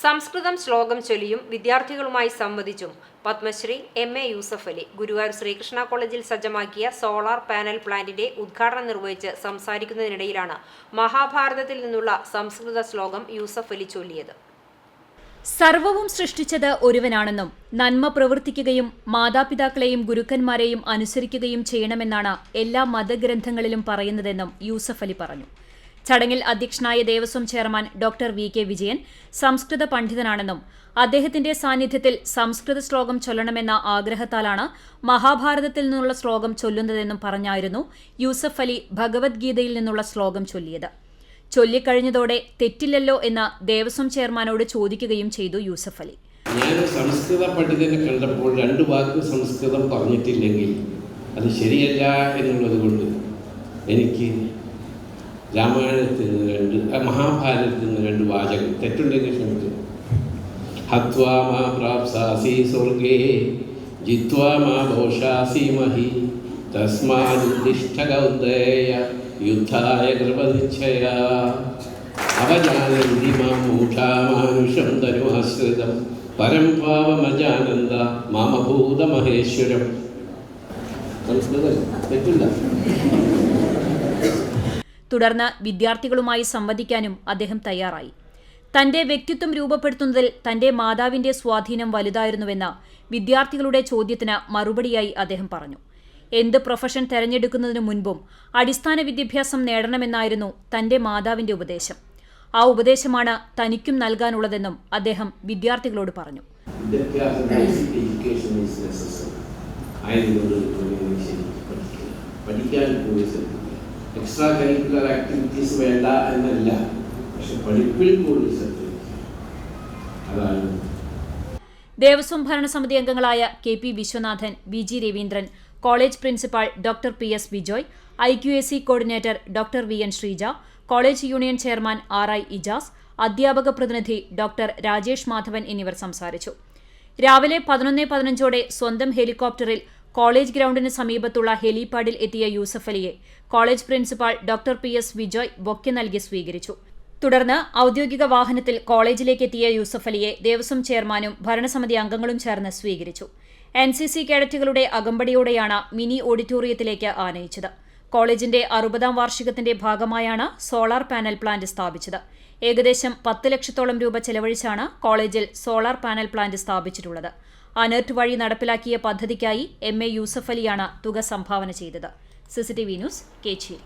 സംസ്കൃതം ശ്ലോകം ചൊല്ലിയും വിദ്യാർത്ഥികളുമായി സംവദിച്ചും പത്മശ്രീ എം എ യൂസഫ് അലി ഗുരുവായൂർ ശ്രീകൃഷ്ണ കോളേജിൽ സജ്ജമാക്കിയ സോളാർ പാനൽ പ്ലാന്റിന്റെ ഉദ്ഘാടനം നിർവഹിച്ച് സംസാരിക്കുന്നതിനിടയിലാണ് മഹാഭാരതത്തിൽ നിന്നുള്ള സംസ്കൃത ശ്ലോകം യൂസഫ് അലി ചൊല്ലിയത്. സർവവും സൃഷ്ടിച്ചത് ഒരുവനാണെന്നും നന്മ പ്രവർത്തിക്കുകയും മാതാപിതാക്കളെയും ഗുരുക്കന്മാരെയും അനുസരിക്കുകയും ചെയ്യണമെന്നാണ് എല്ലാ മതഗ്രന്ഥങ്ങളിലും പറയുന്നതെന്നും യൂസഫ് അലി പറഞ്ഞു. ചടങ്ങിൽ അധ്യക്ഷനായ Devaswom chairman doctor V K Vijayan സംസ്കൃത പണ്ഡിതനാണെന്നും അദ്ദേഹത്തിന്റെ സാന്നിധ്യത്തിൽ സംസ്കൃത ശ്ലോകം ചൊല്ലണമെന്ന ആഗ്രഹത്താലാണ് മഹാഭാരതത്തിൽ നിന്നുള്ള ശ്ലോകം ചൊല്ലുന്നതെന്നും പറഞ്ഞായിരുന്നു യൂസഫ് അലി ഭഗവത്ഗീതയിൽ നിന്നുള്ള ശ്ലോകം ചൊല്ലിയത്. ചൊല്ലിക്കഴിഞ്ഞതോടെ തെറ്റില്ലല്ലോ എന്ന് ദേവസ്വം ചെയർമാനോട് ചോദിക്കുകയും ചെയ്തു യൂസഫ് അലി. ഞാൻ സംസ്കൃത പണ്ഡിതനെ കണ്ടപ്പോൾ രണ്ട് വാക്ക് സംസ്കൃതം പറഞ്ഞിട്ടില്ലെങ്കിൽ അത് ശരിയല്ല എന്നുള്ളത് കൊണ്ട് എനിക്ക് രാമായണത്തിൽ നിന്ന് രണ്ട് മഹാഭാരതത്തിൽ നിന്ന് രണ്ട് വാചകം. തെറ്റുണ്ടെങ്കിൽ ക്ഷമിച്ചു ഹത്വാ മാ പ്രാപ്സാസി സ്വർഗേ ജിത്വാ മാ ഭോഷാസി മഹി തസ്മാദിഷ്ഠ യുദ്ധായ കൃപനിശ്ചയ അവജാനന്തി മാം മൂഢാമാനുഷം പരം പാവമജാനന്ദ മാമഭൂത മഹേശ്വരം സംസ്കൃതം തെറ്റില്ല. തുടർന്ന് വിദ്യാർത്ഥികളുമായി സംവദിക്കാനും അദ്ദേഹം തയ്യാറായി. തന്റെ വ്യക്തിത്വം രൂപപ്പെടുത്തുന്നതിൽ തന്റെ മാതാവിന്റെ സ്വാധീനം വലുതായിരുന്നുവെന്ന വിദ്യാർത്ഥികളുടെ ചോദ്യത്തിന് മറുപടിയായി അദ്ദേഹം പറഞ്ഞു. എന്ത് പ്രൊഫഷൻ തെരഞ്ഞെടുക്കുന്നതിനു മുൻപും അടിസ്ഥാന വിദ്യാഭ്യാസം നേടണമെന്നായിരുന്നു തന്റെ മാതാവിന്റെ ഉപദേശം. ആ ഉപദേശമാണ് തനിക്കും നൽകാനുള്ളതെന്നും അദ്ദേഹം വിദ്യാർത്ഥികളോട് പറഞ്ഞു. പഠിക്കാൻ പോയി എക്സ്ട്രാ കരിക്കുലർ ആക്ടിവിറ്റീസ് വേണ്ട എന്നല്ല. പക്ഷെ പഠിപ്പിൽ കൂടുതൽ ശ്രദ്ധ അതാണ്. ദേവസ്വം ഭരണസമിതി അംഗങ്ങളായ K P Viswanathan V G Raveendran college principal doctor P S Bijoy I Q S C coordinator doctor V N Sreeja college union chairman R I Ijas അധ്യാപക പ്രതിനിധി ഡോക്ടർ രാജേഷ് മാധവൻ എന്നിവർ സംസാരിച്ചു. രാവിലെ പതിനൊന്ന് പതിനഞ്ചോടെ സ്വന്തം ഹെലികോപ്റ്ററിൽ കോളേജ് ഗ്രൗണ്ടിന് സമീപത്തുള്ള ഹെലിപാഡിൽ എത്തിയ യൂസഫ് അലിയെ college principal doctor P S Vijoy bouquet നൽകി സ്വീകരിച്ചു. തുടർന്ന് ഔദ്യോഗിക വാഹനത്തിൽ കോളേജിലേക്ക് എത്തിയ യൂസഫ് അലിയെ ദേവസ്വം ചെയർമാനും ഭരണസമിതി അംഗങ്ങളും ചേർന്ന് സ്വീകരിച്ചു. എൻ സി സി കേഡറ്റുകളുടെ അകമ്പടിയോടെയാണ് മിനി ഓഡിറ്റോറിയത്തിലേക്ക് ആനയിച്ചത്. കോളേജിന്റെ അറുപതാം വാർഷികത്തിന്റെ ഭാഗമായാണ് സോളാർ പാനൽ പ്ലാന്റ് സ്ഥാപിച്ചത്. ഏകദേശം പത്ത് ലക്ഷത്തോളം രൂപ ചെലവഴിച്ചാണ് കോളേജിൽ സോളാർ പാനൽ പ്ലാന്റ് സ്ഥാപിച്ചിട്ടുള്ളത്. അനർട്ട് വഴി നടപ്പിലാക്കിയ പദ്ധതിക്കായി എം എ യൂസഫ് അലിയാണ് തുക സംഭാവന ചെയ്തത്. CCTV news Kecheri.